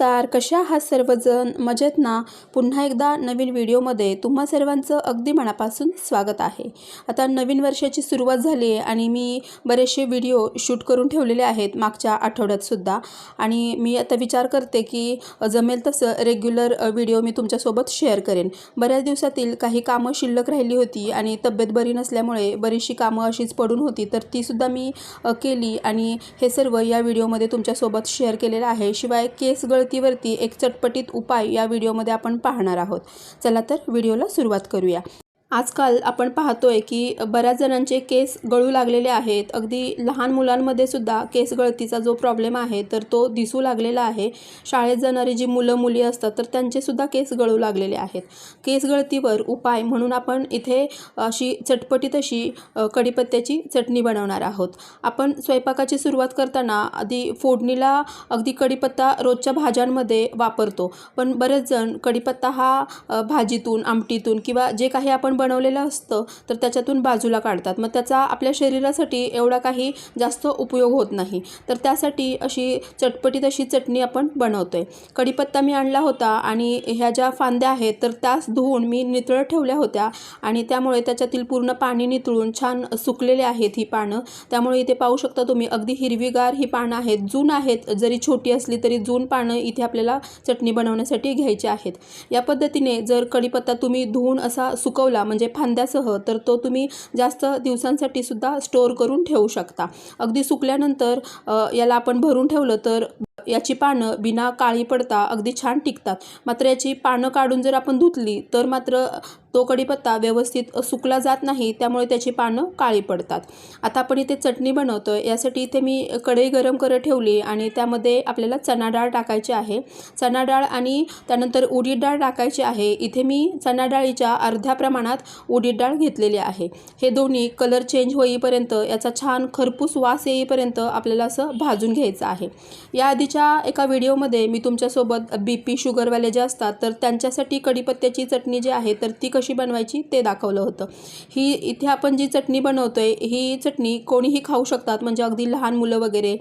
नमस्कार कशा आहात सर्वजण? मजेत ना पुन्हा एकदा नवीन व्हिडिओमध्ये तुम्हा सर्वांचं अगदी मनापासून स्वागत आहे. आता नवीन वर्षाची सुरुवात झाली आहे आणि मी बरेचसे व्हिडिओ शूट करून ठेवलेले आहेत मागच्या आठवड्यातसुद्धा आणि मी आता विचार करते की जमेल तसं रेग्युलर व्हिडिओ मी तुमच्यासोबत शेअर करेन. बऱ्याच दिवसातील काही कामं शिल्लक राहिली होती आणि तब्येत बरी नसल्यामुळे बरीचशी कामं अशीच पडून होती तर तीसुद्धा मी केली. आणि हे सर्व या व्हिडिओमध्ये तुमच्यासोबत शेअर केलेलं आहे. शिवाय केस गळतीवरती एक चटपटीत उपाय या व्हिडिओमध्ये आपण पाहणार आहोत. चला तर व्हिडिओला सुरुवात करूया. आजकाल आपण पाहतोय की बऱ्याच जणांचे केस गळू लागलेले आहेत. अगदी लहान मुलांमध्ये सुद्धा केस गळतीचा जो प्रॉब्लेम आहे तर तो दिसू लागलेला आहे. शाळेत जाणारी जी मुलं मुली असतात तर त्यांचे सुद्धा केस गळू लागलेले आहेत. केस गळतीवर उपाय म्हणून आपण इथे अशी चटपटीत अशी कढीपत्त्याची चटणी बनवणार आहोत. आपण स्वयंपाकाची सुरुवात करताना आधी फोडणीला अगदी कढीपत्ता रोजच्या भाज्यांमध्ये वापरतो. पण बरेच जण कढीपत्ता हा भाजीतून आमटीतून किंवा जे काही आपण बनवलेलं असतं तर त्याच्यातून बाजूला काढतात. मग त्याचा आपल्या शरीरासाठी एवढा काही जास्त उपयोग होत नाही. तर त्यासाठी अशी चटपटीत अशी चटणी आपण बनवतो आहे कढीपत्ता मी आणला होता आणि ह्या ज्या फांद्या आहेत तर त्याच धुवून मी नितळत ठेवल्या होत्या. आणि त्यामुळे त्याच्यातील पूर्ण पाणी नितळून छान सुकलेले आहेत ही पानं. त्यामुळे इथे पाहू शकता तुम्ही अगदी हिरवीगार ही पानं आहेत. जून आहेत. जरी छोटी असली तरी जून पानं इथे आपल्याला चटणी बनवण्यासाठी घ्यायची आहेत. या पद्धतीने जर कढीपत्ता तुम्ही धुवून असा सुकवला म्हणजे फांद्यासह तर तो तुम्ही जास्त दिवसांसाठी सुद्धा स्टोअर करून ठेवू शकता. अगदी सुकल्यानंतर याला आपण भरून ठेवलं तर याची पानं बिना काळी पडता अगदी छान टिकतात. मात्र याची पानं काढून जर आपण धुतली तर मात्र तो कढीपत्ता व्यवस्थित सुकला जात नाही त्यामुळे त्याची पानं काळी पडतात. आता आपण इथे चटणी बनवतो आहे यासाठी इथे मी कढई गरम करत ठेवली आणि त्यामध्ये आपल्याला चणा डाळ टाकायची आहे. चणा डाळ आणि त्यानंतर उडीद डाळ टाकायची आहे. इथे मी चणा डाळीच्या अर्ध्या प्रमाणात उडीद डाळ घेतलेली आहे. हे दोन्ही कलर चेंज होईपर्यंत याचा छान खरपूस वास येईपर्यंत आपल्याला असं भाजून घ्यायचं आहे. या आधीच्या एका व्हिडिओमध्ये मी तुमच्यासोबत बी पी शुगरवाले जे असतात तर त्यांच्यासाठी कढीपत्त्याची चटणी जी आहे तर ती कशी बनवायची ते दाखवलं होतं. ही इथे आपण जी चटणी बनवतो आहे ही चटणी कोणीही खाऊ शकतात म्हणजे अगदी लहान मुलं वगैरे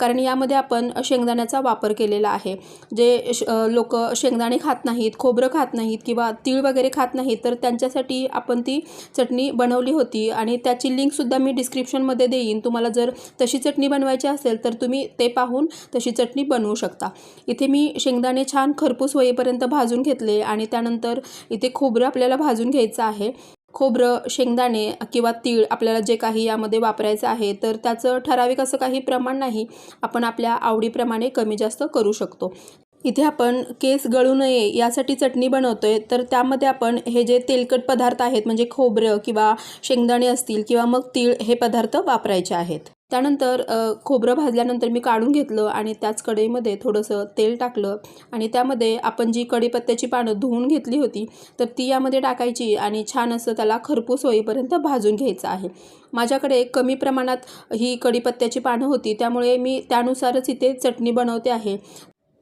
कारण यामध्ये आपण शेंगदाण्याचा वापर केलेला आहे. जे लोक शेंगदाणे खात नाहीत खोबरं खात नाहीत किंवा तीळ वगैरे खात नाहीत तर त्यांच्यासाठी आपण ती चटणी बनवली होती आणि त्याची लिंकसुद्धा मी डिस्क्रिप्शनमध्ये देईन. तुम्हाला जर तशी चटणी बनवायची असेल तर तुम्ही ते पाहून तशी चटणी बनवू शकता. इथे मी शेंगदाणे छान खरपूस होईपर्यंत भाजून घेतले आणि त्यानंतर इथे खोबरं आपल्याला भाजून घ्यायचं आहे. खोबरं शेंगदाणे किंवा तीळ आपल्याला जे काही यामध्ये वापरायचं आहे तर त्याचं ठराविक असं काही प्रमाण नाही. आपण आपल्या आवडीप्रमाणे कमी जास्त करू शकतो. इथे आपण केस गळू नये यासाठी चटणी बनवतोय तर त्यामध्ये आपण हे जे तेलकट पदार्थ आहेत म्हणजे खोबरं किंवा शेंगदाणे असतील किंवा मग तीळ हे पदार्थ वापरायचे आहेत. त्यानंतर खोबरं भाजल्यानंतर मी काढून घेतलं आणि त्याच कढईमध्ये थोडंसं तेल टाकलं आणि त्यामध्ये आपण जी कढीपत्त्याची पानं धुवून घेतली होती तर ती यामध्ये टाकायची आणि छान असं त्याला खरपूस होईपर्यंत भाजून घ्यायचं आहे. माझ्याकडे कमी प्रमाणात ही कढीपत्त्याची पानं होती त्यामुळे मी त्यानुसारच इथे चटणी बनवते आहे.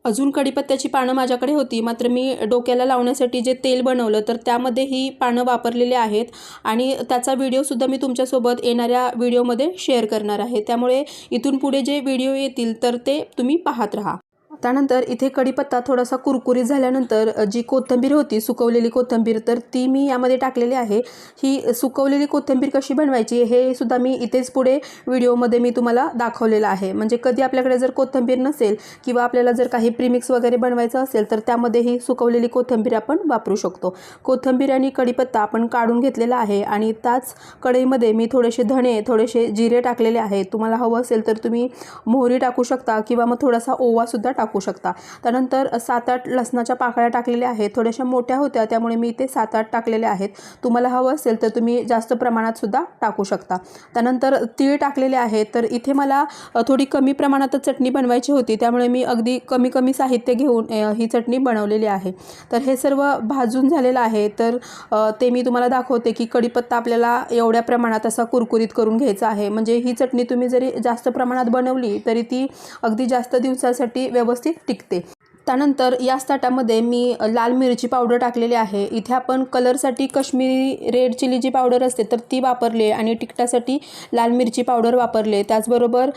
अजून कढीपत्त्याची पानं माझ्याकडे होती. मात्र मी डोक्याला लावण्यासाठी जे तेल बनवलं तर त्यामध्ये ही पानं वापरलेली आहेत आणि त्याचा व्हिडिओसुद्धा मी तुमच्यासोबत येणाऱ्या व्हिडिओमध्ये शेअर करणार आहे. त्यामुळे इथून पुढे जे व्हिडिओ येतील तर ते तुम्ही पाहत राहा. त्यानंतर इथे कढीपत्ता थोडासा कुरकुरीत झाल्यानंतर जी कोथिंबीर होती सुकवलेली कोथिंबीर तर ती मी यामध्ये टाकलेली आहे. ही सुकवलेली कोथिंबीर कशी बनवायची हे सुद्धा मी इथेच पुढे व्हिडिओमध्ये मी तुम्हाला दाखवलेलं आहे. म्हणजे कधी आपल्याकडे जर कोथिंबीर नसेल किंवा आपल्याला जर काही प्रिमिक्स वगैरे बनवायचं असेल तर त्यामध्ये ही सुकवलेली कोथिंबीर आपण वापरू शकतो. कोथिंबीर आणि कढीपत्ता आपण काढून घेतलेला आहे आणि त्याच कढईमध्ये मी थोडेसे धणे थोडेसे जिरे टाकलेले आहे. तुम्हाला हवं असेल तर तुम्ही मोहरी टाकू शकता किंवा मग थोडासा ओवासुद्धा टाकू टाकू शकता. त्यानंतर सात आठ लसणाच्या पाकळ्या टाकलेल्या आहेत. थोड्याशा मोठ्या होत्या त्यामुळे मी इथे सात आठ टाकलेल्या आहेत. तुम्हाला हवं असेल तर तुम्ही जास्त प्रमाणात सुद्धा टाकू शकता. त्यानंतर तीळ टाकलेले आहेत. तर इथे मला थोडी कमी प्रमाणातच चटणी बनवायची होती. त्यामुळे मी अगदी कमी कमी साहित्य घेऊन ही चटणी बनवलेली आहे. तर हे सर्व भाजून झालेलं आहे. तर ते मी तुम्हाला दाखवते की कढीपत्ता आपल्याला एवढ्या प्रमाणात असा कुरकुरीत करून घ्यायचा आहे. म्हणजे ही चटणी तुम्ही जरी जास्त प्रमाणात बनवली तरी ती अगदी जास्त दिवसासाठी व्यवस्थित टिकते. त्यानंतर याच ताटामध्ये मी लाल मिरची पावडर टाकलेली आहे. इथे आपण कलरसाठी काश्मीरी रेड चिली जी पावडर असते तर ती वापरली आणि तिखटासाठी लाल मिरची पावडर वापरले. त्याचबरोबर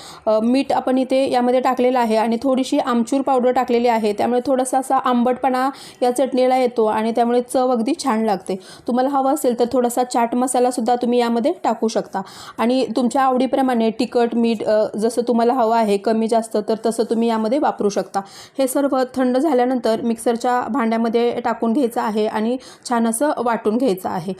मीठ आपण इथे यामध्ये टाकलेलं आहे आणि थोडीशी आमचूर पावडर टाकलेली आहे. त्यामुळे थोडासा असा आंबटपणा या चटणीला येतो आणि त्यामुळे चव अगदी छान लागते. तुम्हाला हवं असेल तर थोडासा चाट मसालासुद्धा तुम्ही यामध्ये टाकू शकता. आणि तुमच्या आवडीप्रमाणे तिखट मीठ जसं तुम्हाला हवं आहे कमी जास्त तर तसं तुम्ही यामध्ये वापरू शकता. हे सर्व थंड झाल्यानंतर मिक्सरच्या भांड्यामध्ये टाकून घ्यायचं आहे आणि छान असं वाटून घ्यायचं आहे.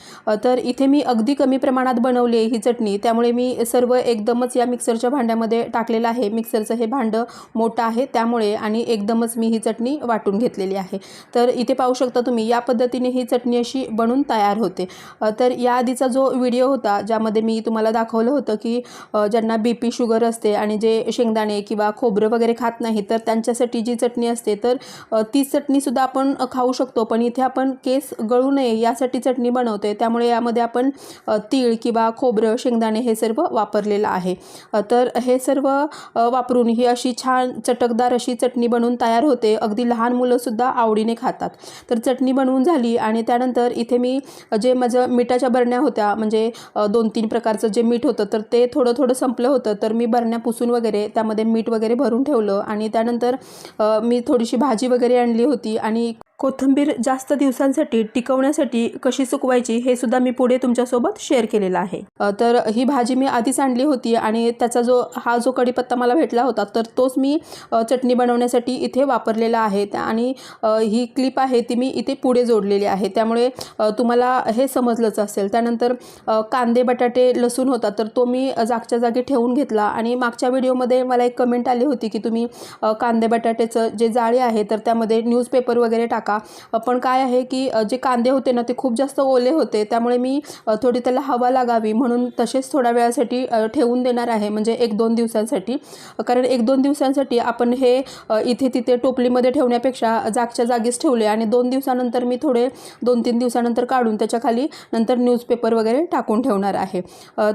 तर इथे मी अगदी कमी प्रमाणात बनवली आहे ही चटणी. त्यामुळे मी सर्व एकदमच या मिक्सरच्या भांड्यामध्ये टाकलेलं आहे. मिक्सरचं हे भांडं मोठं आहे त्यामुळे आणि एकदमच मी ही चटणी वाटून घेतलेली आहे. तर इथे पाहू शकता तुम्ही या पद्धतीने ही चटणी अशी बनून तयार होते. तर याआधीचा जो व्हिडिओ होता ज्यामध्ये मी तुम्हाला दाखवलं होतं की ज्यांना बी पी शुगर असते आणि जे शेंगदाणे किंवा खोबरं वगैरे खात नाही तर त्यांच्यासाठी जी चटणी असते तर तर ती चटणीसुद्धा आपण खाऊ शकतो. पण इथे आपण केस गळू नये यासाठी चटणी बनवते. त्यामुळे यामध्ये आपण तीळ किंवा खोबरं शेंगदाणे हे सर्व वापरलेलं आहे. तर हे सर्व वापरून ही अशी छान चटकदार अशी चटणी बनवून तयार होते. अगदी लहान मुलंसुद्धा आवडीने खातात. तर चटणी बनवून झाली आणि त्यानंतर इथे मी जे माझं मिठाच्या बरण्या होत्या म्हणजे दोन तीन प्रकारचं जे मीठ होतं तर ते थोडं थोडं संपलं होतं. तर मी बरण्या पुसून वगैरे त्यामध्ये मीठ वगैरे भरून ठेवलं आणि त्यानंतर मी थोडीशी भाजी वगैरे आणली होती आणि कोथिंबीर जास्त दिवसांसाठी टिकवण्यासाठी कशी सुकवायची हे सुद्धा मी पुढे तुमच्यासोबत शेअर केलेलं आहे. तर ही भाजी मी आधीच आणली होती आणि त्याचा जो हा जो कढीपत्ता मला भेटला होता तर तोच मी चटणी बनवण्यासाठी इथे वापरलेला आहे. आणि ही क्लिप आहे ती मी इथे पुढे जोडलेली आहे. त्यामुळे तुम्हाला हे समजलंच असेल. त्यानंतर कांदे बटाटे लसूण होता तर तो मी जागच्या जागी ठेवून घेतला. आणि मागच्या व्हिडिओमध्ये मला एक कमेंट आली होती की तुम्ही कांदे बटाट्याचं जे जाळी आहे तर त्यामध्ये न्यूजपेपर वगैरे टाका टाका पण काय आहे की जे कांदे होते ना ते खूप जास्त ओले होते. त्यामुळे मी थोडी त्याला हवा लागावी म्हणून तसेच थोड्या वेळासाठी ठेवून देणार आहे. म्हणजे एक दोन दिवसांसाठी. कारण एक दोन दिवसांसाठी आपण हे इथे तिथे टोपलीमध्ये ठेवण्यापेक्षा जागच्या जागीच ठेवले आणि दोन दिवसानंतर मी थोडे दोन तीन दिवसानंतर काढून त्याच्याखाली नंतर न्यूजपेपर वगैरे टाकून ठेवणार आहे.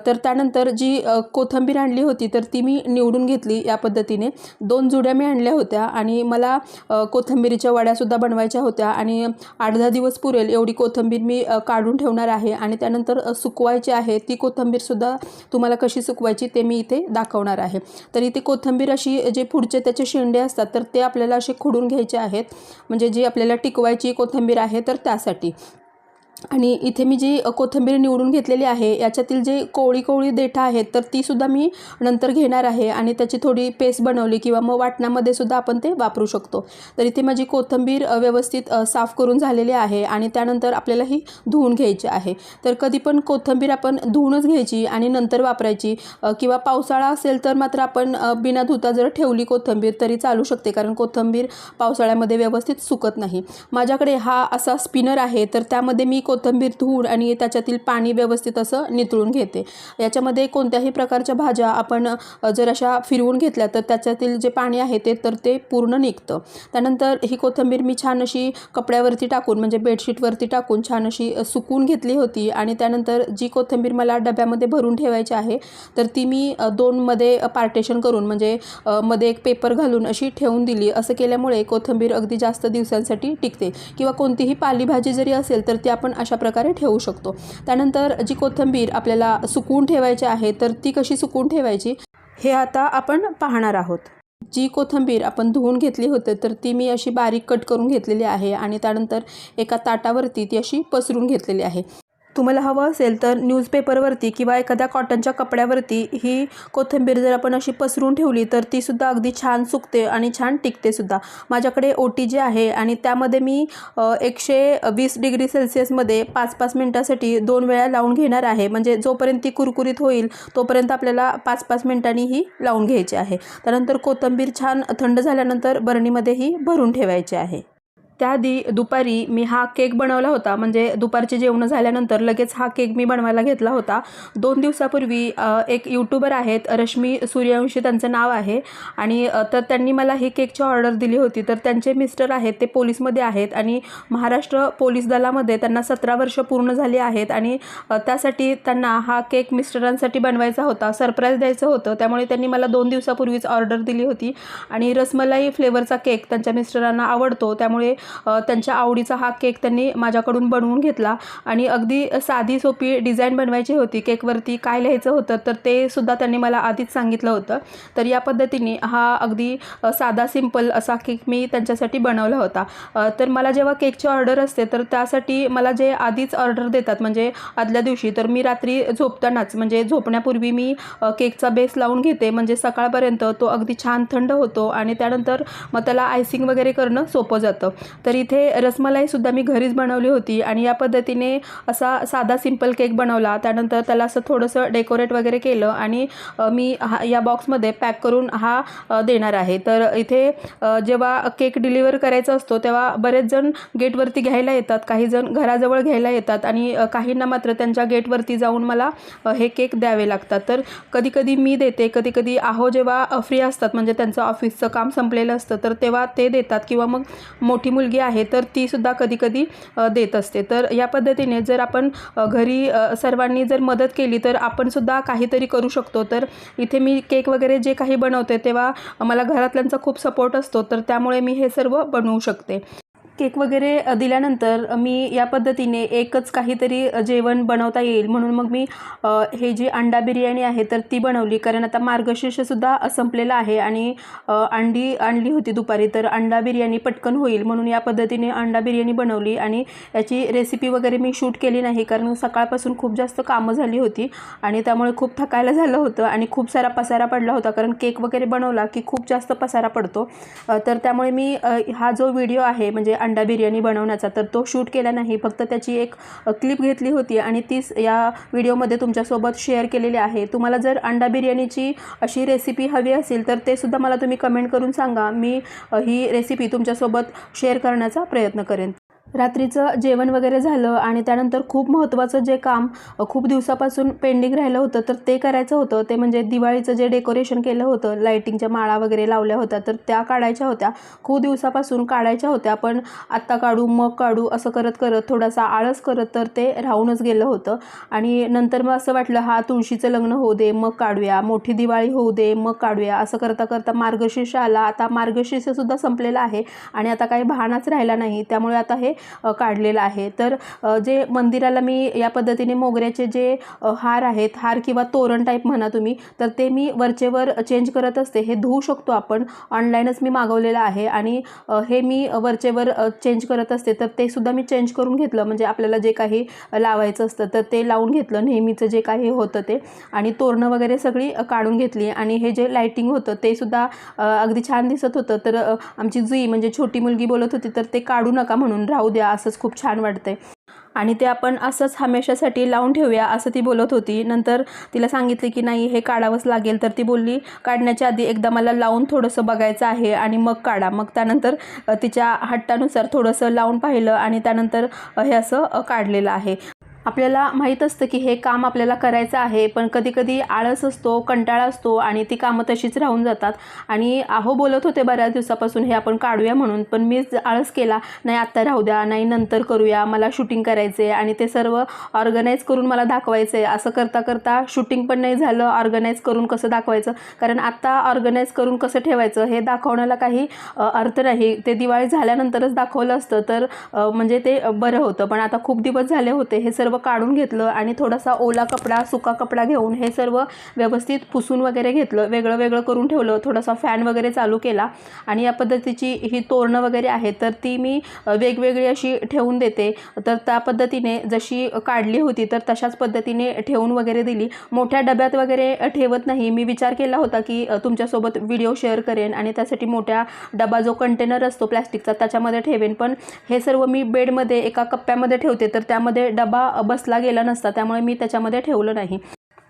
तर त्यानंतर जी कोथंबीर कोथिंबीर आणली होती तर ती मी निवडून घेतली या पद्धतीने. दोन जुड्या मी आणल्या होत्या आणि मला अ, वड्यासुद्धा बनवायच्या होत्या आणि आठ दहा दिवस पुरेल एवढी कोथिंबीर मी काढून ठेवणार आहे आणि त्यानंतर सुकवायची आहे ती कोथिंबीरसुद्धा तुम्हाला कशी सुकवायची ते मी इथे दाखवणार आहे. तर इथे कोथिंबीर अशी जे पुढचे त्याचे शेंडे असतात तर ते आपल्याला असे खुडून घ्यायचे आहेत म्हणजे जी आपल्याला टिकवायची कोथिंबीर आहे तर त्यासाठी. आणि इथे मी जी कोथिंबीर निवडून घेतलेली आहे याच्यातील जे कोवळी कोवळी देठा आहेत तर तीसुद्धा मी नंतर घेणार आहे आणि त्याची थोडी पेस्ट बनवली किंवा मग वाटणामध्ये सुद्धा आपण ते वापरू शकतो. तर इथे माझी कोथिंबीर व्यवस्थित साफ करून झालेली आहे आणि त्यानंतर आपल्याला ही धुवून घ्यायची आहे. तर कधी पण कोथिंबीर आपण धुवूनच घ्यायची आणि नंतर वापरायची किंवा पावसाळा असेल तर मात्र आपण बिना धुता जर ठेवली कोथिंबीर तरी चालू शकते कारण कोथिंबीर पावसाळ्यामध्ये व्यवस्थित सुकत नाही. माझ्याकडे हा असा स्पिनर आहे तर त्यामध्ये मी कोथिंबीर धुवून आणि त्याच्यातील पाणी व्यवस्थित असं नितळून घेते. याच्यामध्ये कोणत्याही प्रकारच्या भाज्या आपण जर अशा फिरवून घेतल्या तर त्याच्यातील जे पाणी आहे ते तर ते पूर्ण निघतं. त्यानंतर ही कोथिंबीर मी छान अशी कपड्यावरती टाकून म्हणजे बेडशीटवरती टाकून छान अशी सुकून घेतली होती आणि त्यानंतर जी कोथिंबीर मला डब्यामध्ये भरून ठेवायची आहे तर ती मी दोनमध्ये पार्टेशन करून म्हणजे मध्ये एक पेपर घालून अशी ठेवून दिली. असं केल्यामुळे कोथिंबीर अगदी जास्त दिवसांसाठी टिकते. किंवा कोणतीही पालेभाजी जरी असेल तर ती आपण अशा प्रकारे ठेवू शकतो. त्यानंतर जी कोथिंबीर आपल्याला सुकवून ठेवायची आहे तर ती कशी सुकून ठेवायची? हे आता आपण पाहणार आहोत. जी कोथिंबीर आपण धुवून घेतली होती तर ती मी अशी बारीक कट करून घेतलेली आहे आणि त्यानंतर एका ताटावरती ती अशी पसरून घेतलेली आहे. तुम्हाला हवं असेल तर न्यूजपेपरवरती किंवा एखाद्या कॉटनच्या कपड्यावरती ही कोथिंबीर जर आपण अशी पसरून ठेवली तर तीसुद्धा अगदी छान सुकते आणि छान टिकतेसुद्धा माझ्याकडे ओटी जी आहे आणि त्यामध्ये मी एकशे वीस डिग्री सेल्सिअसमध्ये पाच पाच मिनटासाठी दोन वेळा लावून घेणार आहे. म्हणजे जोपर्यंत ती कुरकुरीत होईल तोपर्यंत आपल्याला पाच पाच मिनटांनी ही लावून घ्यायची आहे. त्यानंतर कोथिंबीर छान थंड झाल्यानंतर बरणीमध्ये ही भरून ठेवायची आहे. त्या दि दुपारी मी हा केक बनवला होता. म्हणजे दुपारचे जेवणं झाल्यानंतर लगेच हा केक मी बनवायला घेतला होता. दोन दिवसापूर्वी एक यूट्यूबर आहेत रश्मी सूर्यवंशी त्यांचं नाव आहे. आणि तर त्यांनी मला ही केकची ऑर्डर दिली होती. तर त्यांचे मिस्टर आहेत ते पोलीसमध्ये आहेत. आणि महाराष्ट्र पोलीस दलामध्ये त्यांना सतरा वर्ष पूर्ण झाली आहेत. आणि त्यासाठी त्यांना हा केक मिस्टरांसाठी बनवायचा होता. सरप्राईज द्यायचं होतं. त्यामुळे त्यांनी मला दोन दिवसापूर्वीच ऑर्डर दिली होती. आणि रसमलाई फ्लेवरचा केक त्यांच्या मिस्टरांना आवडतो. त्यामुळे त्यांच्या आवडीचा हा केक त्यांनी माझ्याकडून बनवून घेतला. आणि अगदी साधी सोपी डिझाईन बनवायची होती. केकवरती काय लिहायचं होतं तर ते सुद्धा त्यांनी मला आधीच सांगितलं होतं. तर या पद्धतीने हा अगदी साधा सिंपल असा केक मी त्यांच्यासाठी बनवला होता. तर मला जेव्हा केकची ऑर्डर असते तर त्यासाठी मला जे आधीच ऑर्डर देतात म्हणजे आदल्या दिवशी तर मी रात्री झोपतानाच म्हणजे झोपण्यापूर्वी मी केकचा बेस लावून घेते. म्हणजे सकाळपर्यंत तो अगदी छान थंड होतो आणि त्यानंतर मग त्याला आयसिंग वगैरे करणं सोपं जातं. तर इथे रसमलाईसुद्धा मी घरीच बनवली होती आणि या पद्धतीने असा साधा सिंपल केक बनवला. त्यानंतर त्याला असं थोडंसं डेकोरेट वगैरे केलं आणि मी हा या बॉक्समध्ये पॅक करून हा देणार आहे. तर इथे जेव्हा केक डिलिव्हर करायचा असतो तेव्हा बरेच जण गेटवरती घ्यायला येतात. काही जण घराजवळ घ्यायला येतात आणि काहींना मात्र त्यांच्या गेटवरती जाऊन मला हे केक द्यावे लागतात. तर कधीकधी मी देते कधी कधी आहो जेव्हा फ्री असतात म्हणजे त्यांचं ऑफिसचं काम संपलेलं असतं तर तेव्हा ते देतात किंवा मग मोठी मुलगी आहे तर तीसुद्धा सुद्धा कधीकधी देत असते. तर या पद्धतीने जर आपण घरी सर्वांनी जर मदत केली तर आपण सुद्धा काहीतरी करू शकतो. तर इथे मी केक वगैरे जे काही बनवते तेव्हा मला घरातल्यांचा खूप सपोर्ट असतो तर त्यामुळे मी हे सर्व बनवू शकते. केक वगैरे दिल्यानंतर मी या पद्धतीने एकच काहीतरी जेवण बनवता येईल. म्हणून मग मी हे जी अंडा बिर्याणी आहे तर ती बनवली. कारण आता मार्गशीर्षसुद्धा संपलेला आहे आणि अंडी आणली होती दुपारी तर अंडा बिर्याणी पटकन होईल. म्हणून या पद्धतीने अंडा बिर्याणी बनवली आणि याची रेसिपी वगैरे मी शूट केली नाही कारण सकाळपासून खूप जास्त कामं झाली होती आणि त्यामुळे खूप थकायला झालं होतं आणि खूप सारा पसारा पडला होता. कारण केक वगैरे बनवला की खूप जास्त पसारा पडतो. तर त्यामुळे मी हा जो व्हिडिओ आहे म्हणजे अंडा अंडा बिर्याणी बनवण्याचा तर तो शूट केला नाही. फक्त त्याची एक क्लिप घेतली होती आणि तीच या व्हिडिओमध्ये तुमच्यासोबत शेअर केलेली आहे. तुम्हाला जर अंडा बिर्याणीची अशी रेसिपी हवी असेल तर ते सुद्धा मला तुम्ही कमेंट करून सांगा. मी ही रेसिपी तुमच्यासोबत शेअर करण्याचा प्रयत्न करेन. रात्रीचं जेवण वगैरे झालं आणि त्यानंतर खूप महत्त्वाचं जे काम खूप दिवसापासून पेंडिंग राहिलं होतं तर ते करायचं होतं. ते म्हणजे दिवाळीचं जे डेकोरेशन केलं होतं लाईटिंगच्या माळा वगैरे लावल्या होत्या तर त्या काढायच्या होत्या. खूप दिवसापासून काढायच्या होत्या पण आत्ता काढू मग काढू असं करत करत थोडासा आळस करत तर ते राहूनच गेलं होतं. आणि नंतर मग असं वाटलं हा तुळशीचं लग्न होऊ दे मग काढूया. मोठी दिवाळी होऊ दे मग काढूया. असं करता करता मार्गशीर्ष आला. आता मार्गशीर्षसुद्धा संपलेला आहे आणि आता काही भानाच राहिला नाही. त्यामुळे आता हे काढलेलं आहे. तर जे मंदिराला मी या पद्धतीने मोगऱ्याचे जे हार आहेत हार किंवा तोरण टाईप म्हणा तुम्ही तर ते मी वरचेवर चेंज करत असते. हे धुवू शकतो आपण. ऑनलाईनच मी मागवलेलं आहे आणि हे मी वरचेवर चेंज करत असते. तर ते सुद्धा मी चेंज करून घेतलं. म्हणजे आपल्याला जे काही लावायचं असतं तर ते लावून घेतलं. नेहमीचं जे काही होतं ते. आणि तोरणं वगैरे सगळी काढून घेतली. आणि हे जे लाईटिंग होतं ते सुद्धा अगदी छान दिसत होतं. तर आमची जुई म्हणजे छोटी मुलगी बोलत होती तर ते काढू नका म्हणून राहू द्या असंच खूप छान वाटतंय. आणि ते आपण असंच हमेशासाठी लावून ठेवूया असं ती बोलत होती. नंतर तिला सांगितले की नाही हे काढावंच लागेल. तर ती बोलली काढण्याच्या आधी एकदा मला लावून थोडंसं बघायचं आहे आणि मग काढा. मग त्यानंतर तिच्या हट्टानुसार थोडंसं लावून पाहिलं आणि त्यानंतर हे असं काढलेलं आहे. आपल्याला माहीत असतं की हे काम आपल्याला करायचं आहे पण कधीकधी आळस असतो कंटाळा असतो आणि ती कामं तशीच राहून जातात. आणि आहो बोलत होते बऱ्याच दिवसापासून हे आपण काढूया म्हणून पण मीच आळस केला. नाही आत्ता राहू द्या नाही नंतर करूया मला शूटिंग करायचे आणि ते सर्व ऑर्गनाईज करून मला दाखवायचं आहे असं करता करता शूटिंग पण नाही झालं ऑर्गनाईज करून कसं दाखवायचं? कारण आत्ता ऑर्गनाईज करून कसं ठेवायचं? हे दाखवण्याला काही अर्थ नाही. ते दिवाळी झाल्यानंतरच दाखवलं असतं तर म्हणजे ते बरं होतं. पण आता खूप दिवस झाले होते हे सर्व काढून घेतलं आणि थोडासा ओला कपडा सुका कपडा घेऊन हे सर्व व्यवस्थित पुसून वगैरे घेतलं. वेगळं वेगळं करून ठेवलं. थोडासा फॅन वगैरे चालू केला. आणि या पद्धतीची ही तोरणं वगैरे आहे तर ती मी वेगवेगळी अशी ठेवून देते. तर त्या पद्धतीने जशी काढली होती तर तशाच पद्धतीने ठेवून वगैरे दिली. मोठ्या डब्यात वगैरे ठेवत नाही. मी विचार केला होता की तुमच्यासोबत व्हिडिओ शेअर करेन आणि त्यासाठी मोठ्या डबा जो कंटेनर असतो प्लॅस्टिकचा त्याच्यामध्ये ठेवेन. पण हे सर्व मी बेडमध्ये एका कप्प्यामध्ये ठेवते. तर त्यामध्ये डबा बसला गेला नसता त्यामुळे मी त्याच्यामध्ये ठेवलं नाही.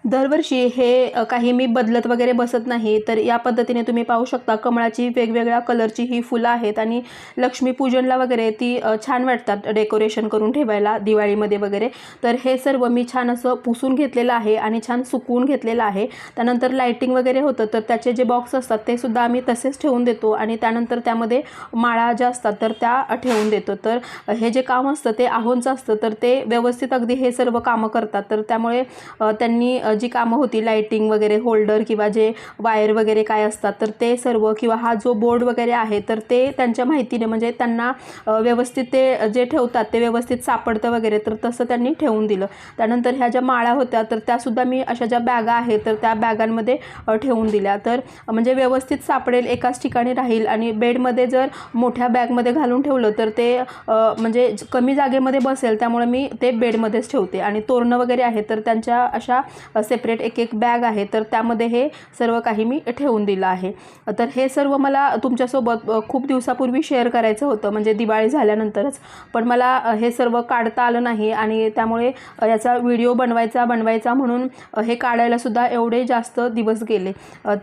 दरवर्षी हे काही मी बदलत वगैरे बसत नाही तर या पद्धतीने तुम्ही पाहू शकता कमळाची वेगवेगळ्या कलरची ही फुलं आहेत आणि लक्ष्मीपूजनला वगैरे ती छान वाटतात डेकोरेशन करून ठेवायला दिवाळीमध्ये वगैरे. तर हे सर्व मी छान असं पुसून घेतलेलं आहे आणि छान सुकवून घेतलेलं आहे. त्यानंतर लाईटिंग वगैरे होतं तर त्याचे जे बॉक्स असतात ते सुद्धा आम्ही तसेच ठेवून देतो आणि त्यानंतर त्यामध्ये माळा ज्या असतात तर त्या ठेवून देतो. तर हे जे काम असतं ते आहोंचं असतं तर ते व्यवस्थित अगदी हे सर्व कामं करतात. तर त्यामुळे त्यांनी जी कामं होती लाईटिंग वगैरे होल्डर किंवा जे वायर वगैरे काय असतात तर ते सर्व किंवा हा जो बोर्ड वगैरे आहे तर ते त्यांच्या माहितीने म्हणजे त्यांना व्यवस्थित ते जे ठेवतात ते व्यवस्थित सापडतं वगैरे तर तसं त्यांनी ठेवून दिलं. त्यानंतर ह्या ज्या माळा होत्या तर त्यासुद्धा मी अशा ज्या बॅगा आहेत तर त्या बॅगांमध्ये ठेवून दिल्या. तर म्हणजे व्यवस्थित सापडेल एकाच ठिकाणी राहील आणि बेडमध्ये जर मोठ्या बॅगमध्ये घालून ठेवलं तर ते म्हणजे कमी जागेमध्ये बसेल त्यामुळे मी ते बेडमध्येच ठेवते. आणि तोरणं वगैरे आहे तर त्यांच्या अशा सेपरेट एक एक बॅग आहे. तर त्यामध्ये हे सर्व काही मी ठेवून दिलं आहे. तर हे सर्व मला तुमच्यासोबत खूप दिवसापूर्वी शेअर करायचं होतं. म्हणजे दिवाळी झाल्यानंतरच. पण मला हे सर्व काढता आलं नाही आणि त्यामुळे याचा व्हिडिओ बनवायचा बनवायचा म्हणून हे काढायलासुद्धा एवढे जास्त दिवस गेले.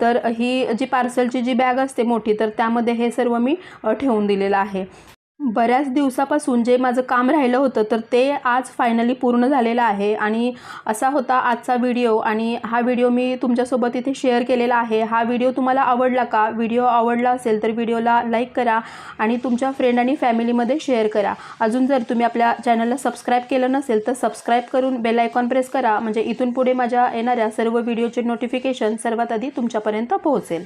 तर ही जी पार्सलची जी बॅग असते मोठी तर त्यामध्ये हे सर्व मी ठेवून दिलेलं आहे. बऱ्याच दिवसापासून जे माझं काम राहिलं होतं तर ते आज फायनली पूर्ण झालेलं आहे. आणि असा होता आजचा व्हिडिओ आणि हा व्हिडिओ मी तुमच्यासोबत इथे शेअर केलेला आहे. हा व्हिडिओ तुम्हाला आवडला का? व्हिडिओ आवडला असेल तर व्हिडिओला लाईक करा आणि तुमच्या फ्रेंड आणि फॅमिलीमध्ये शेअर करा. अजून जर तुम्ही आपल्या चॅनलला सबस्क्राईब केलं नसेल तर सबस्क्राईब करून बेल आयकॉन प्रेस करा. म्हणजे इथून पुढे माझ्या येणाऱ्या सर्व व्हिडिओचे नोटिफिकेशन सर्वात आधी तुमच्यापर्यंत पोहोचेल.